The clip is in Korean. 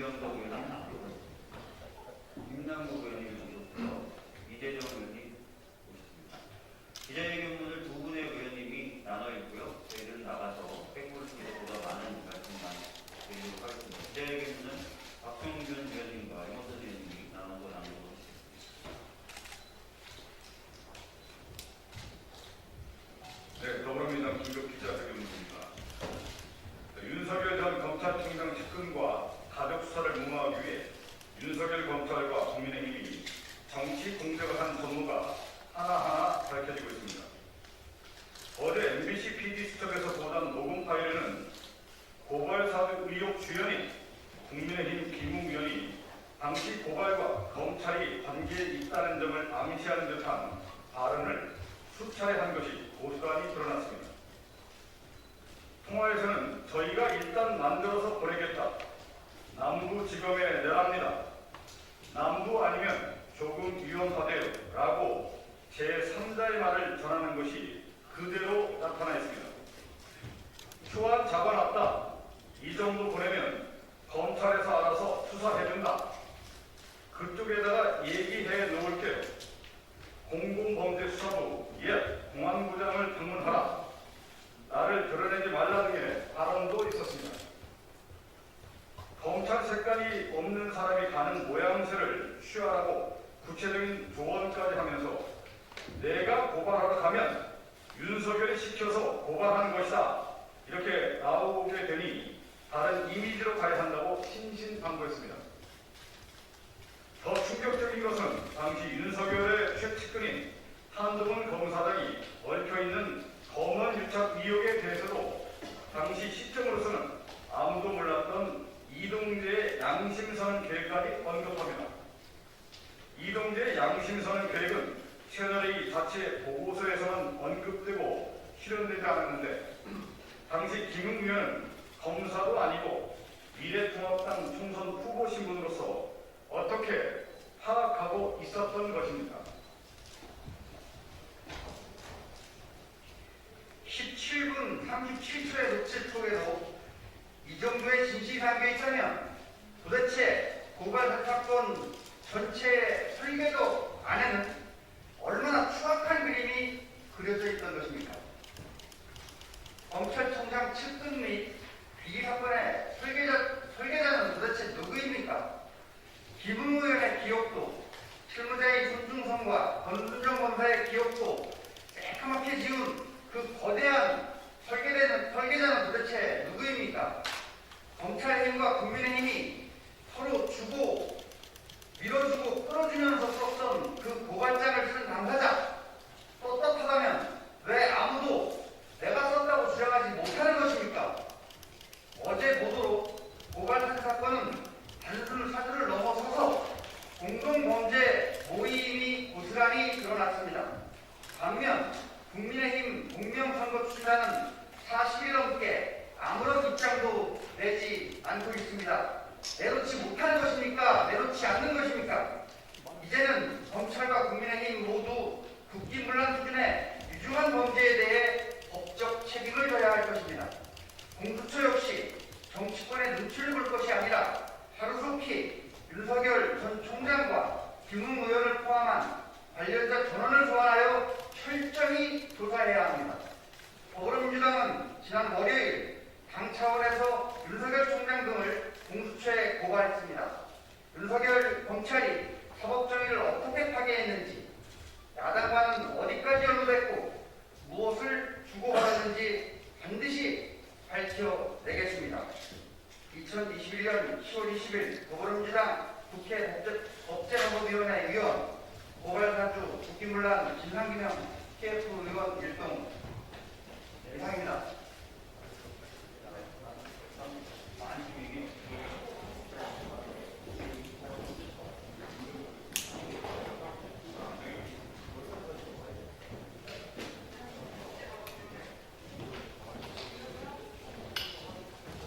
의원님 모셨습니다. 김남국 모셨고요. 이재정 의원님 모셨습니다. 기자회견문을 두 분의 의원님이 나눠 있고요. 저희들은 나가서 백골 중에보다 많은 말씀만 드리도록 하겠습니다. 기자회견문은 박성균 의원님과 임호선 의원님이 나눠서 나누도록 하겠습니다. 네, 더불어민주당 긴급 기자회견입니다. 윤석열 전 검찰총장 측근과 가족 수사를 무마하기 위해 윤석열 검찰과 국민의힘이 정치 공작을 한 전무가 하나하나 밝혀지고 있습니다. 어제 MBC PD 수첩에서 보던 녹음 파일에는 고발 사주 의혹 주연인 국민의힘 김웅 의원이 당시 고발과 검찰이 관계에 있다는 점을 암시하는 듯한 발언을 수차례 한 것이 고스란히 드러났습니다. 통화에서는 저희가 일단 만들어서 보내겠다. 남부지검에 내랍니다. 남부 아니면 조금 위험하대요. 라고 제3자의 말을 전하는 것이 그대로 나타나 있습니다. 초안 잡아놨다. 이 정도 보내면 검찰에서 알아서 수사해준다. 그쪽에다가 얘기해 놓을게요. 공공범죄수사부 옛 공안부장을 방문하라. 나를 드러내지 말라 등의 발언도 있었습니다. 검찰 색깔이 없는 사람이 가는 모양새를 취하라고 구체적인 조언까지 하면서 내가 고발하러 가면 윤석열이 시켜서 고발하는 것이다. 이렇게 나오게 되니 다른 이미지로 가야 한다고 신신당부했습니다. 더 충격적인 것은 당시 윤석열의 최측근인 한동훈 검사장이 얽혀있는 검언 유착 의혹에 대해서도 당시 시점으로서는 아무도 몰랐던 이동재의 양심선언 계획까지 언급합니다. 이동재의 양심선언 계획은 채널A 자체 보고서에서만 언급되고 실현되지 않았는데 당시 김웅 의원은 검사도 아니고 미래통합당 총선 후보 신분으로서 어떻게 파악하고 있었던 것입니까? 17분 37초의 녹취 속에도 이 정도의 진실이 담겨 있다면 도대체 고발 사건 전체의 설계도 안에는 얼마나 추악한 그림이 그려져 있던 것입니까? 검찰총장 측근 및이 사건의 설계자, 설계자는 도대체 누구입니까? 김웅 의원의 기억도 실무자의 손중성과 권순정 검사의 기억도 새까맣게 지운 그 거대한 설계되는, 설계자는 도대체 누구입니까? 검찰힘과 국민의힘이 서로 주고 밀어주고 끌어주면서 썼던 그 고발장을 쓴 당사자 떳떳하다면 왜 아무도 내가 썼다고 주장하지 못하는 것입니까? 어제 보도로 고발한 사건은 단순 사주를 넘어서서 공동범죄 모임이 고스란히 드러났습니다. 반면 국민의힘 공명선거 추진단은 40일 넘게 아무런 입장도 내지 않고 있습니다. 내놓지 못하는 것입니까? 내놓지 않는 것입니까? 이제는 검찰과 국민의힘 모두 국기문란 수준의 유중한 범죄에 대해 법적 책임을 져야 할 것입니다. 공수처 역시 정치권의 눈치를 볼 것이 아니라 하루속히 윤석열 전 총장과 김웅 의원을 포함한 관련자 전원을 소환하여 철저히 조사해야 합니다. 더불어민주당은 지난 월요일 당 차원에서 윤석열 총장 등을 공 수처에 고발했습니다. 윤석열 검찰이 사법정의를 어떻게 파괴했는지, 야당과는 어디까지 연루됐고 무엇을 주고받았는지 반드시 밝혀내겠습니다. 2021년 10월 20일 더불어민주당 국회 법제, 법제사법위원회 위원 고발사주 국기문란 진상규명 TF 의원 일동 네, 이상입니다.